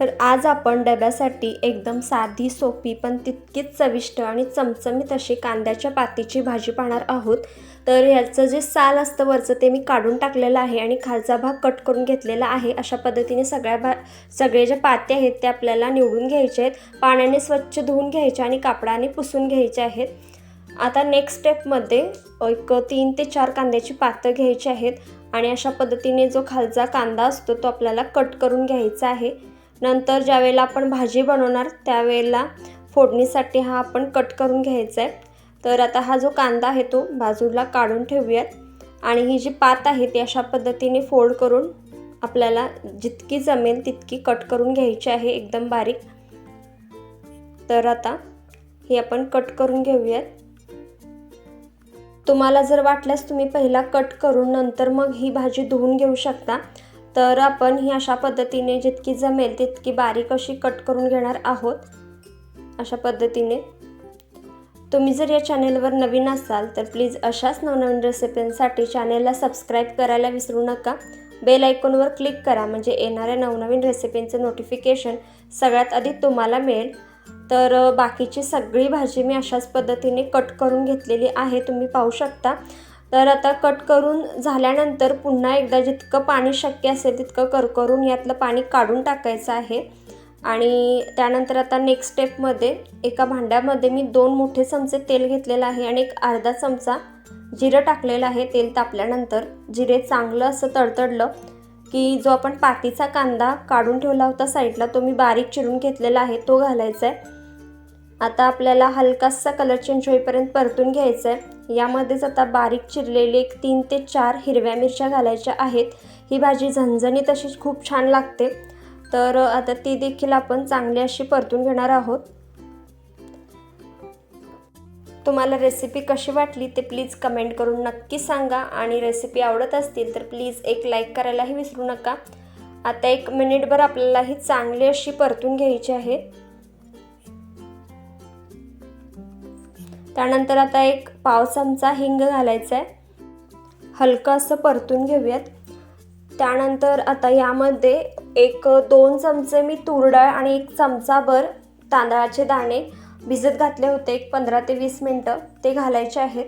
तर आज आपण डब्यासाठी एकदम साधी सोपी पण तितकीच चविष्ट आणि चमचमीत अशी कांद्याच्या पातीची भाजी पाहणार आहोत. तर ह्याचं जे साल असतं वरचं ते मी काढून टाकलेलं आहे आणि खालचा भाग कट करून घेतलेला आहे. अशा पद्धतीने सगळ्या भा सगळे जे पाते आहेत ते आपल्याला निवडून घ्यायचे आहेत. पाण्याने स्वच्छ धुवून घ्यायचे आणि कापडाने पुसून घ्यायचे आहेत. आता नेक्स्ट स्टेपमध्ये एक तीन ते चार कांद्याची पातं घ्यायची आहेत आणि अशा पद्धतीने जो खालचा कांदा असतो तो आपल्याला कट करून घ्यायचा आहे. नंतर ज्यावेळेला आपण भाजी बनवणार त्यावेळेला फोडणीसाठी हा आपण कट करून घ्यायचा आहे तर आता हा जो कांदा आहे तो बाजूला काढून ठेवूयात. आणि ही जी पात आहे ती अशा पद्धतीने फोल्ड करून आपल्याला जितकी जमेल तितकी कट करून घ्यायची आहे एकदम बारीक. तर आता ही आपण कट करून घेऊयात. तुम्हाला जर वाटल्यास तुम्ही पहिला कट करून नंतर मग ही भाजी धुवून घेऊ शकता. तर आपण ही अशा पद्धतीने जितकी जमेल तितकी बारीक अशी कट करून घेणार आहोत. अशा पद्धतीने. तुम्ही जर या चॅनेलवर नवीन असाल तर प्लीज अशाच नवनवीन रेसिपींसाठी चॅनेलला सबस्क्राईब करायला विसरू नका. बेल आयकॉनवर क्लिक करा म्हणजे येणाऱ्या नवनवीन रेसिपींचं नोटिफिकेशन सगळ्यात आधी तुम्हाला मिळेल. तर बाकीची सगळी भाजी मी अशाच पद्धतीने कट करून घेतलेली आहे तुम्ही पाहू शकता. तर आता कट करून झाल्यानंतर पुन्हा एकदा जितकं पाणी शक्य असेल तितकं करकरून यातलं पाणी काढून टाकायचं आहे. आणि त्यानंतर आता नेक्स्ट स्टेपमध्ये एका भांड्यामध्ये मी दोन मोठे चमचे तेल घेतलेलं आहे आणि एक अर्धा चमचा जिरं टाकलेलं आहे. तेल तापल्यानंतर जिरे चांगलं असं तडतडलं की जो आपण पातीचा कांदा काढून ठेवला होता साईडला तो मी बारीक चिरून घेतलेला आहे तो घालायचा आहे. आता आपल्याला हलकासा कलर चेंज होईपर्यंत परतून घ्यायचं आहे. यामध्येच आता बारीक चिरलेले एक तीन ते चार हिरव्या मिरच्या घालायच्या आहेत. ही भाजी झणझणीत अशी खूप छान लागते. तर आता ती देखील आपण चांगली अशी परतून घेणार आहोत. तुम्हाला रेसिपी कशी वाटली ते प्लीज कमेंट करून नक्की सांगा. आणि रेसिपी आवडत असतील तर प्लीज एक लाईक करायलाही विसरू नका. आता एक मिनिटभर आपल्याला ही चांगली अशी परतून घ्यायची आहे. त्यानंतर आता एक पाव चमचा हिंग घालायचा आहे हलकं असं परतून घेऊयात. त्यानंतर आता यामध्ये एक दोन चमचे मी तूर डाळ आणि एक चमचाभर तांदळाचे दाणे भिजत घातले होते एक पंधरा ते वीस मिनटं ते घालायचे आहेत.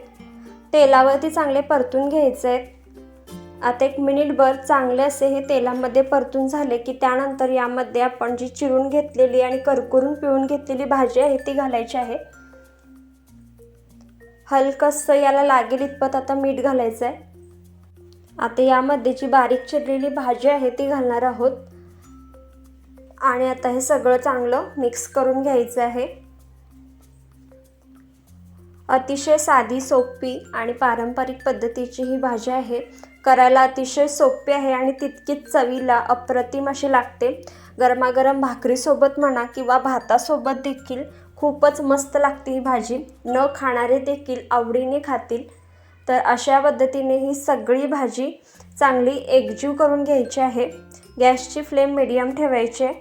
तेलावरती चांगले परतून घ्यायचे आहेत आता एक मिनिटभर चांगले असे हे तेलामध्ये परतून झाले की त्यानंतर यामध्ये आपण जी चिरून घेतलेली आणि करकुरून पिळून घेतलेली भाजी आहे ती घालायची आहे. हलकंसं याला लागेल इतपत आता मीठ घालायचं आहे आता यामध्ये जी बारीक चिरलेली भाजी आहे ती घालणार आहोत. आणि आता हे सगळं चांगलं मिक्स करून घ्यायचं आहे. अतिशय साधी सोपी आणि पारंपरिक पद्धतीची ही भाजी आहे. करायला अतिशय सोपी आहे आणि तितकीच चवीला अप्रतिम अशी लागते. गरमागरम भाकरीसोबत म्हणा किंवा भातासोबत देखील खूपच मस्त लागते ही भाजी. न खाणारे देखील आवडीने खातील. तर अशा पद्धतीने ही सगळी भाजी चांगली एकजीव करून घ्यायची आहे. गॅसची फ्लेम मिडियम ठेवायची. आहे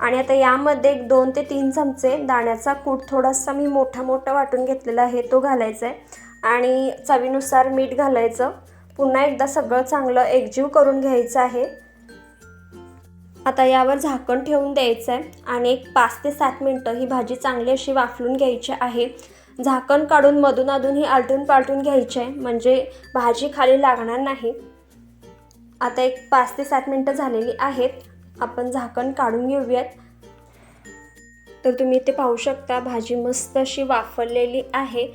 आणि आता यामध्ये एक दोन ते तीन चमचे दाण्याचा कूट थोडासा मी मोठा मोठा वाटून घेतलेला आहे तो घालायचा आहे. आणि चवीनुसार मीठ घालायचं. पुन्हा एकदा सगळं चांगलं एकजीव करून घ्यायचं आहे. आता यावर झाकण ठेवून द्यायचं आहे आणि एक पाच ते सात मिनटं ही भाजी चांगली अशी वाफलून घ्यायची आहे. झाकण काढून मधून अधून ही आलटून पालटून घ्यायची आहे म्हणजे भाजी खाली लागणार नाही. आता एक पाच ते सात मिनटं झालेली आहेत. आपण झाकण काढून घेऊयात. तर तुम्ही इथे पाहू शकता भाजी मस्त अशी वाफरलेली आहे.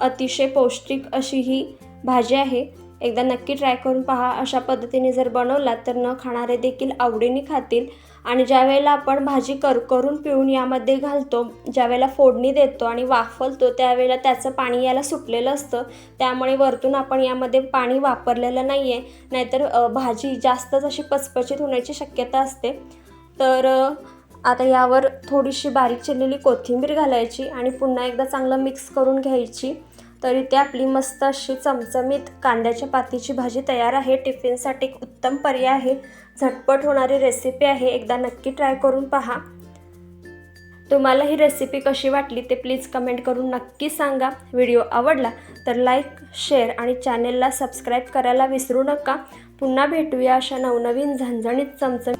अतिशय पौष्टिक अशी ही भाजी आहे. एकदा नक्की ट्राय करून पहा. अशा पद्धतीने जर बनवला तर न खाणारे देखील आवडीने खातील. आणि ज्यावेळेला आपण भाजी कर करून पिळून यामध्ये घालतो ज्यावेळेला फोडणी देतो आणि वाफलतो त्यावेळेला त्याचं पाणी याला सुटलेलं असतं. त्यामुळे वरतून आपण यामध्ये पाणी वापरलेलं नाही आहे नाहीतर भाजी जास्तच अशी पचपचित होण्याची शक्यता असते. तर आता यावर थोडीशी बारीक चिरलेली कोथिंबीर घालायची आणि पुन्हा एकदा चांगलं मिक्स करून घ्यायची. तर इथे आपली मस्त अशी चमचमीत कांद्याच्या पातीची भाजी तयार आहे. टिफिनसाठी एक उत्तम पर्याय आहे. झटपट होणारी रेसिपी आहे. एकदा नक्की ट्राय करून पहा. तुम्हाला ही रेसिपी कशी वाटली ते प्लीज कमेंट करून नक्की सांगा. व्हिडिओ आवडला तर लाईक शेअर आणि चॅनेलला सबस्क्राईब करायला विसरू नका. पुन्हा भेटूया अशा नवनवीन झणझणीत चमचमीत